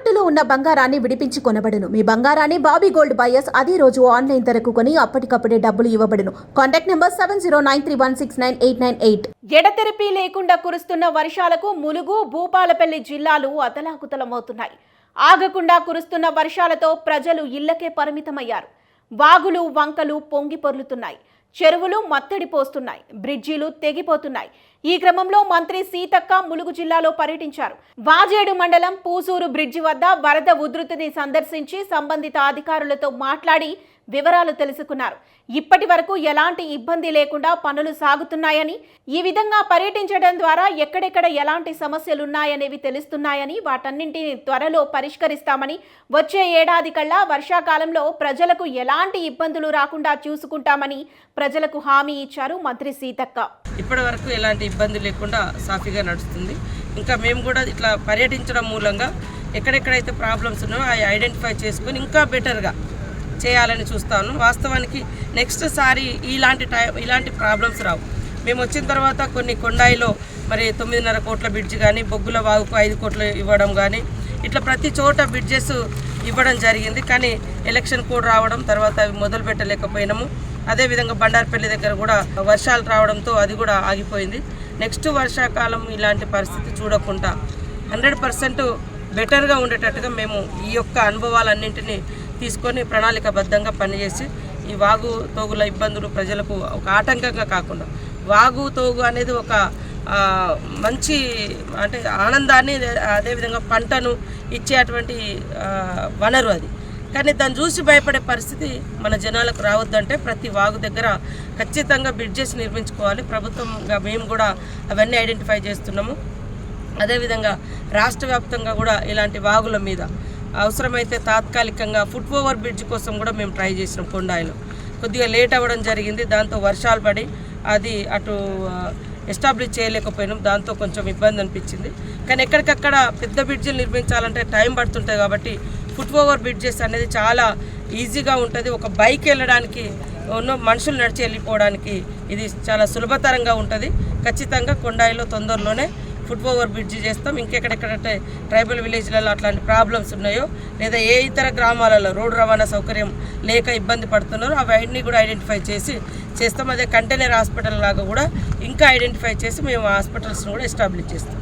తాకట్టులో ఉన్న బంగారాన్ని విడిపించి కొనబడును. మీ బంగారాన్ని బాబీ గోల్డ్ బయర్స్ అదే రోజు ఆన్లైన్ ధరకు కొని అప్పటికప్పుడే డబ్బులు ఇవ్వబడును. Contact number seven zero nine three one six nine eight nine eight. ఎడతెరిపి లేకుండా కురుస్తున్న వర్షాలకు ములుగు భూపాలపల్లి జిల్లాలు అతలాకుతలమవుతున్నాయి. ఆగకుండా కురుస్తున్న వర్షాలతో ప్రజలు ఇళ్ళకే పరిమితమయ్యారు. వాగులు వంకలు పొంగి పొర్లుతున్నాయి. చెరువులు మత్తడి పోస్తున్నాయి బ్రిడ్జీలు తెగిపోతున్నాయి. ఈ క్రమంలో మంత్రి సీతక్క ములుగు జిల్లాలో పర్యటించారు. వాజేడు మండలం పూసూరు బ్రిడ్జి వద్ద వరద ఉధృతిని సందర్శించి సంబంధిత అధికారులతో మాట్లాడి వివరాలు తెలుసుకున్నారు. ఇప్పటి వరకు ఎలాంటి ఇబ్బంది లేకుండా పనులు సాగుతున్నాయని ఈ విధంగా పర్యటించడం ద్వారా ఎక్కడెక్కడ ఎలాంటి సమస్యలున్నాయనేవి తెలుస్తున్నాయని వాటన్నింటిని త్వరలో పరిష్కరిస్తామని వచ్చే ఏడాది కల్లా వర్షాకాలంలో ప్రజలకు ఎలాంటి ఇబ్బందులు రాకుండా చూసుకుంటామని ప్రజలకు హామీ ఇచ్చారు మంత్రి సీతక్క. ఇప్పటి వరకు ఎలాంటి ఇబ్బంది లేకుండా సాఫీగా నడుస్తుంది. ఇంకా మేము కూడా ఇట్లా పర్యటించడం మూలంగా ఎక్కడెక్కడైతే ప్రాబ్లమ్స్ ఉన్నాయో అవి ఐడెంటిఫై చేసుకొని ఇంకా బెటర్గా చేయాలని చూస్తాను. వాస్తవానికి నెక్స్ట్ సారి ఇలాంటి టైం ఇలాంటి ప్రాబ్లమ్స్ రావు. మేము వచ్చిన తర్వాత కొన్ని కొండాయిలో మరి తొమ్మిదిన్నర కోట్ల బ్రిడ్జ్ కానీ బొగ్గుల వాగుకు ఐదు కోట్లు ఇవ్వడం కానీ ఇట్లా ప్రతి చోట బ్రిడ్జెస్ ఇవ్వడం జరిగింది. కానీ ఎలక్షన్ కూడా రావడం తర్వాత అవి మొదలు పెట్టలేకపోయినాము. అదేవిధంగా బండార్పల్లి దగ్గర కూడా వర్షాలు రావడంతో అది కూడా ఆగిపోయింది. నెక్స్ట్ వర్షాకాలం ఇలాంటి పరిస్థితి చూడకుండా హండ్రెడ్ పర్సెంట్ బెటర్గా ఉండేటట్టుగా మేము ఈ యొక్క అనుభవాలన్నింటినీ తీసుకొని ప్రణాళికబద్ధంగా పనిచేసి ఈ వాగు తోగుల ఇబ్బందులు ప్రజలకు ఒక ఆటంకంగా కాకుండా వాగు తోగు అనేది ఒక మంచి అంటే ఆనందాన్ని అదేవిధంగా పంటను ఇచ్చేటువంటి వనరు అది. కానీ దాన్ని చూసి భయపడే పరిస్థితి మన జనాలకు రావద్దంటే ప్రతి వాగు దగ్గర ఖచ్చితంగా బ్రిడ్జెస్ నిర్మించుకోవాలి. ప్రభుత్వంగా మేము కూడా అవన్నీ ఐడెంటిఫై చేస్తున్నాము. అదేవిధంగా రాష్ట్ర వ్యాప్తంగా కూడా ఇలాంటి వాగుల మీద అవసరమైతే తాత్కాలికంగా ఫుట్ ఓవర్ బ్రిడ్జ్ కోసం కూడా మేము ట్రై చేసినాం కొండాయిలో కొద్దిగా లేట్ అవ్వడం జరిగింది దాంతో వర్షాలు పడి అది అటు ఎస్టాబ్లిష్ చేయలేకపోయినాం దాంతో కొంచెం ఇబ్బంది అనిపించింది. కానీ ఎక్కడికక్కడ పెద్ద బ్రిడ్జిలు నిర్మించాలంటే టైం పడుతుంటుంది కాబట్టి ఫుట్ ఓవర్ బ్రిడ్జెస్ అనేది చాలా ఈజీగా ఉంటుంది. ఒక బైక్ వెళ్ళడానికి ఉన్న మనుషులు నడిచి వెళ్ళిపోవడానికి ఇది చాలా సులభతరంగా ఉంటుంది. ఖచ్చితంగా కొండాయిలో తొందరలోనే ఫుట్ ఓవర్ బ్రిడ్జ్ చేస్తాం. ఇంకెక్కడెక్కడ ట్రైబల్ విలేజ్లలో అట్లాంటి ప్రాబ్లమ్స్ ఉన్నాయో లేదా ఏ ఇతర గ్రామాలలో రోడ్డు రవాణా సౌకర్యం లేక ఇబ్బంది పడుతున్నారో అవన్నీ కూడా ఐడెంటిఫై చేసి చేస్తాం. అదే కంటైనర్ హాస్పిటల్ లాగా కూడా ఇంకా ఐడెంటిఫై చేసి మేము హాస్పిటల్స్ని కూడా ఎస్టాబ్లిష్ చేస్తాం.